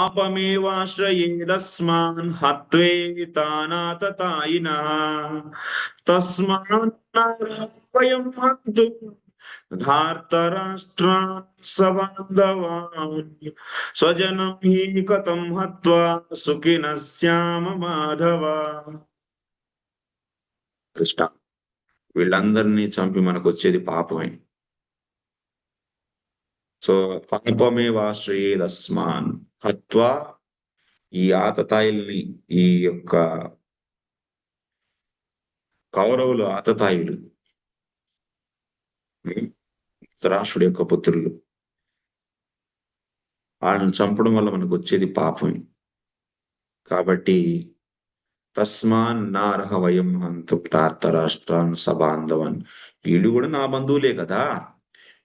పాపమేవాశ్రయేదస్మాన్ హత్వేతానాతతాయినః తస్మాన్నయం హంతు ధార్తరాష్ట్రాన్ సబాంధవాన్ స్వజనం హి కథం హత్వా సుఖిన శ్యామ మాధవ కృష్ణ వీళ్ళందరినీ చంపి మనకు వచ్చేది పాపమే. సో పాపమే వాశ్రయేదస్మాన్ హత్వా ఈ ఆతతాయిల్ని ఈ యొక్క కౌరవులు ఆతతాయులు ధృతరాష్ట్రుడి యొక్క పుత్రులు. వాళ్ళని చంపడం వల్ల మనకు వచ్చేది పాపం కాబట్టి తస్మాన్ నారహ వయం హంతు తార్తరాష్ట్రాన్ సబాంధవన్. వీళ్ళు కూడా నా బంధువులే కదా.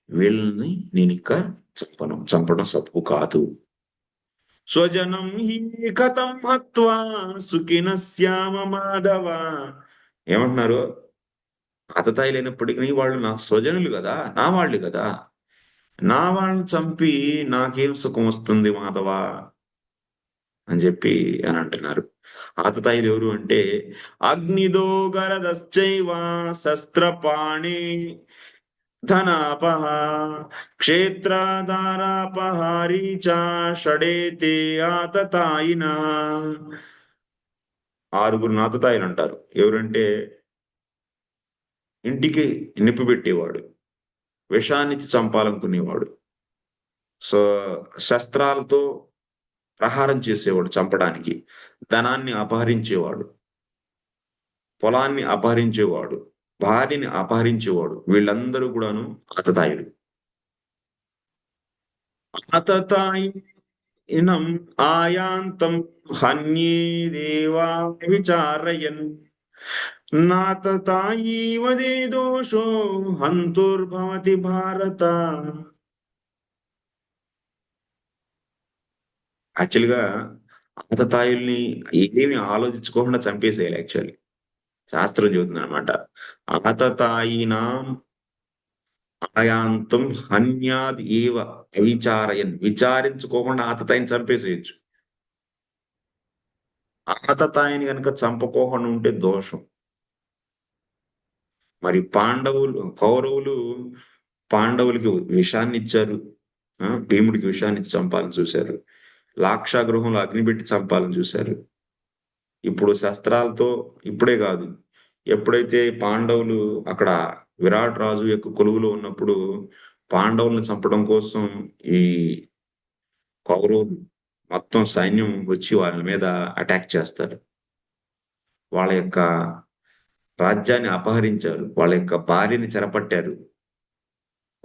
వీళ్ళని నేను ఇంకా చంపను. చంపడం సప్పు కాదు. స్వజనం హీ కథం హత్వా సుఖిన శ్యామ మాధవ. ఏమంటున్నారు? అతతాయి లేనప్పటికీ వాళ్ళు నా స్వజనులు కదా నా వాళ్ళు కదా. నా వాళ్ళని చంపి నాకేం సుఖం వస్తుంది మాధవ? అని చెప్పి అని అంటున్నారు. ఆతతాయిలు ఎవరు అంటే అగ్నిదో గరదశ్చైవ శస్త్రపాణి ధనాపహ క్షేత్రధారాపహారీ చ షడేతే ఆతతాయిన ఆరుగురు నాతతాయిన అంటారు ఎవరంటే ఇంటికి నిప్పు పెట్టేవాడు. విషాన్నిచ్చి చంపాలనుకునేవాడు. సో శస్త్రాలతో ప్రహారం చేసేవాడు చంపడానికి. ధనాన్ని అపహరించేవాడు. పొలాన్ని అపహరించేవాడు. భార్యని అపహరించేవాడు. వీళ్ళందరూ కూడాను అతతాయుడు అతతాయినం ఆయాంతం హన్యే దేవా విచారయన్. నాతతాయీవదే దోషో హంతుర్భవతి భారత. యాక్చువల్గా అతతాయుల్ని ఏమి ఆలోచించుకోకుండా చంపేసేయాలి యాక్చువల్లీ. శాస్త్రం చెబుతుంది అనమాట ఆతతాయినాం ఆయాంతం హన్యాద్ ఏవ అవిచారయన్. విచారించుకోకుండా ఆతతాయిని చంపేసేయచ్చు. ఆతతాయిని కనుక చంపకోకుండా ఉంటే దోషం. మరి పాండవులు కౌరవులు పాండవులకి విషాన్ని ఇచ్చారు భీముడికి విషాన్ని చంపాలని చూశారు. లాక్షా గృహంలో అగ్ని పెట్టి చంపాలని చూశారు. ఇప్పుడు శస్త్రాలతో ఇప్పుడే కాదు. ఎప్పుడైతే పాండవులు అక్కడ విరాట్ రాజు యొక్క కొలువులో ఉన్నప్పుడు పాండవులను చంపడం కోసం ఈ కౌరవులు మొత్తం సైన్యం వచ్చి వాళ్ళ మీద అటాక్ చేస్తారు. వాళ్ళ యొక్క రాజ్యాన్ని అపహరించారు. వాళ్ళ యొక్క భార్యని చెరపట్టారు.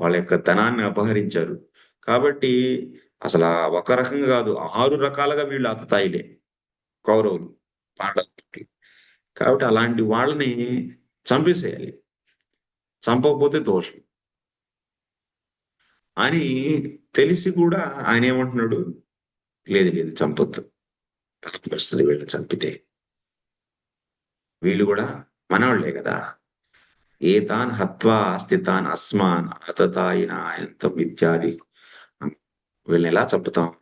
వాళ్ళ యొక్క ధనాన్ని అపహరించారు. కాబట్టి అసలు ఒక రకంగా కాదు ఆరు రకాలుగా వీళ్ళు అతతాయిలే కౌరవులు. పాండవులకి కాబట్టి అలాంటి వాళ్ళని చంపేసేయాలి. చంపకపోతే దోషం. అని తెలిసి కూడా ఆయన ఏమంటున్నాడు? లేదు లేదు చంపొద్దు. వస్తుంది వీళ్ళు చంపితే. వీళ్ళు కూడా మనవాళ్ళే కదా. ఏ తాన్ హత్వా స్థితాన్ అస్మాన్ అతతాయిన ఎంత ఇత్యాది వీళ్ళని ఎలా చంపుతాం?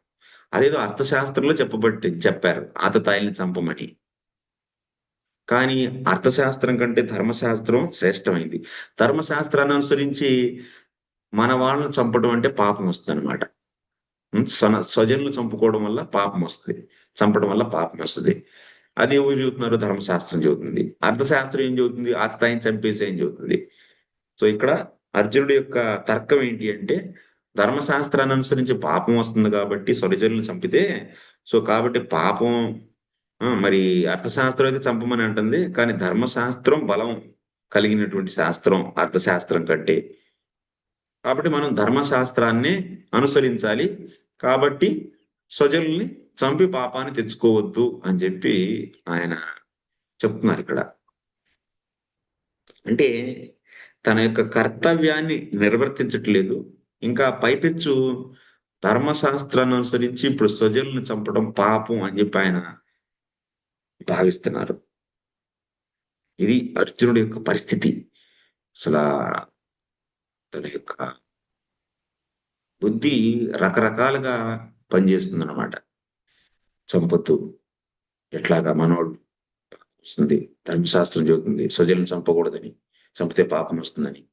అదేదో అర్థశాస్త్రంలో చెప్పబట్టి చెప్పారు. ఆతతాయిల్ని చంపమని. కానీ అర్థశాస్త్రం కంటే ధర్మశాస్త్రం శ్రేష్టమైంది. ధర్మశాస్త్రాన్ని అనుసరించి మన వాళ్ళని చంపడం అంటే పాపం వస్తుంది అనమాట స్వజనులు చంపుకోవడం వల్ల పాపం వస్తుంది. చంపడం వల్ల పాపం వస్తుంది. అది ఎవరు చెబుతున్నారు? ధర్మశాస్త్రం చదువుతుంది అర్థశాస్త్రం ఏం చదువుతుంది ఆతతాయిని చంపేసి ఏం చదువుతుంది సో ఇక్కడ అర్జునుడి యొక్క తర్కం ఏంటి అంటే ధర్మశాస్త్రాన్ని అనుసరించి పాపం వస్తుంది కాబట్టి స్వరజనులను చంపితే సో కాబట్టి పాపం మరి అర్థశాస్త్రం అయితే చంపమని అంటుంది కానీ ధర్మశాస్త్రం బలం కలిగినటువంటి శాస్త్రం అర్థశాస్త్రం కంటే. కాబట్టి మనం ధర్మశాస్త్రాన్ని అనుసరించాలి. కాబట్టి స్వజనుల్ని చంపి పాపాన్ని తెచ్చుకోవద్దు అని చెప్పి ఆయన చెప్తున్నారు ఇక్కడ. అంటే తన యొక్క కర్తవ్యాన్ని నిర్వర్తించట్లేదు. ఇంకా పైపెచ్చు ధర్మశాస్త్రాన్ని అనుసరించి ఇప్పుడు స్వజనుల్ని చంపడం పాపం అని చెప్పి ఆయన భావిస్తున్నారు. ఇది అర్జునుడి యొక్క పరిస్థితి. అసలు తన యొక్క బుద్ధి రకరకాలుగా పనిచేస్తుంది అనమాట చంపొద్దు. ఎట్లాగా మనోడు వస్తుంది. ధర్మశాస్త్రం చెబుతుంది. స్వజలను చంపకూడదని. చంపితే పాపం వస్తుందని.